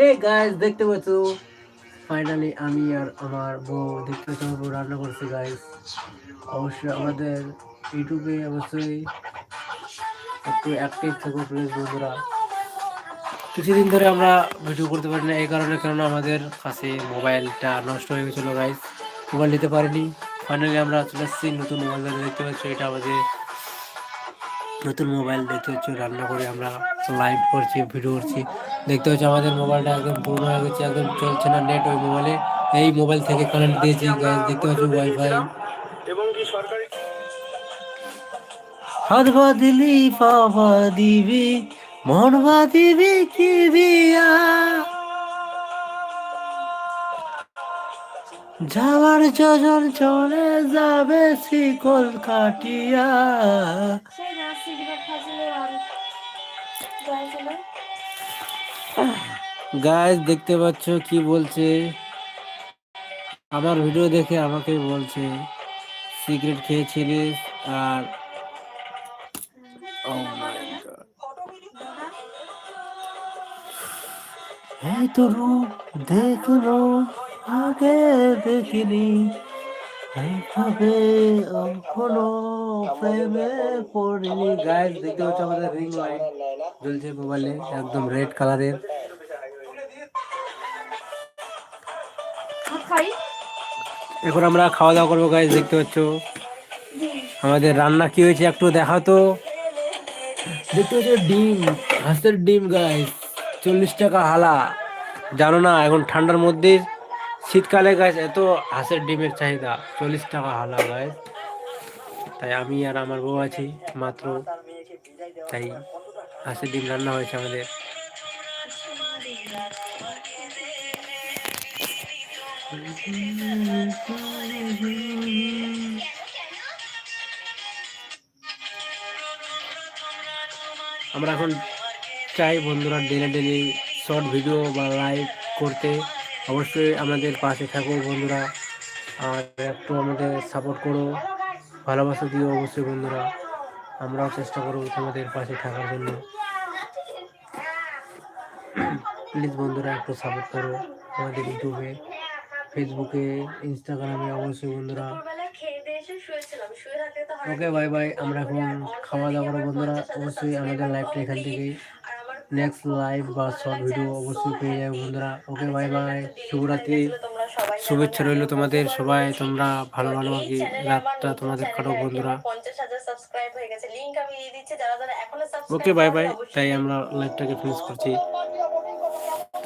Hey guys দেখতে পাচ্ছ? Finally আমি আর আমার বউ দেখতে পাচ্ছ বউ রান্না করছে গাইস অবশ্যই আমাদের ইউটিউবে অবশ্যই একটু অ্যাক্টিভ থাকো প্লিজ বন্ধুরা। কিছুদিন ধরে আমরা ভিডিও করতে পারি না, এই কারণে, কেননা আমাদের কাছে মোবাইলটা নষ্ট হয়ে গেছিল গাইস মোবাইল নিতে পারিনি। ফাইনালি আমরা চলে এসেছি নতুন মোবাইল দেখতে পাচ্ছি, এটা আমাদের নতুন মোবাইল দেখতে হচ্ছে, রান্না করে আমরা লাইভ করছি ভিডিও করছি। দেখতে হচ্ছে আমাদের মোবাইলটা একদম পুরনো হয়ে গেছে, একদম চলছে না নেট ওই মোবাইলে। এই মোবাইল থেকে কানেক্ট দিয়েছি দেখতে পাচ্ছি ওয়াইফাই এবং কি সরকারি হাত পাওয়া দিবি মন কি বিয়া? যাওয়ার যোজন চলে যাবে শিকল কাটিয়া। গাইস দেখতে পাচ্ছ কি বলছে? আমার ভিডিও দেখে আমাকে বলছে সিগারেট খেয়েছিলিস আর. এই তো রূপ দেখল আগে দেখিনি। এইভাবে কোনো প্রেমে পড়িনি। গাইস দেখতে পাচ্ছ আমাদের রিং লাইট জ্বলছে মোবাইলে একদম রেড কালারের এখন আমরা খাওয়া দাওয়া করব গাইস দেখতে পাচ্ছ। আমাদের রান্না কি হয়েছে একটু দেখাও তো। দেখতে পাচ্ছ ডিম হাঁসের ডিম গাইস চল্লিশ টাকা হালা। জানো না এখন ঠান্ডার মধ্যে শীতকালে গাছ এত হাঁসের ডিমের চাহিদা। চল্লিশ টাকা হালা গাইস তাই আমি আর আমার বউ আছি, মাত্র। তাই হাঁসের ডিম রান্না হয়েছে আমাদের। আমরা এখন চাই বন্ধুরা ডেলি ডেলি শর্ট ভিডিও বা লাইভ করতে। অবশ্যই আমাদের পাশে থাকো বন্ধুরা। আর একটু আমাদের সাপোর্ট করো। ভালোবাসা দিও অবশ্যই বন্ধুরা। আমরাও চেষ্টা করব তোমাদের পাশে থাকার জন্য। প্লিজ বন্ধুরা একটু সাপোর্ট করো আমাদের ইউটিউবে ফেসবুকে ইনস্টাগ্রামে অবশ্যই বন্ধুরা। ওকে বাই বাই আমরা এখন খাওয়া দাওয়া করব বন্ধুরা। অবশ্যই আমাদের লাইফটা এখান থেকেই। নেক্সট লাইভ বা শর্ট ভিডিও অবশ্যই পেয়ে যাবে বন্ধুরা। ওকে বাই বাই শুভরাত্রি। শুভেচ্ছা রইল তোমাদের সবাই। তোমরা ভালো ভালো আর কি রাতটা তোমাদের কাটো বন্ধুরা। পঞ্চাশ হাজার সাবস্ক্রাইব হয়ে গেছে। লিংক আমি দিয়ে দিচ্ছি। যারা যারা এখনও সাবস্ক্রাইব ওকে বাই বাই তাই আমরা লাইভটাকে ফিনিশ করছি।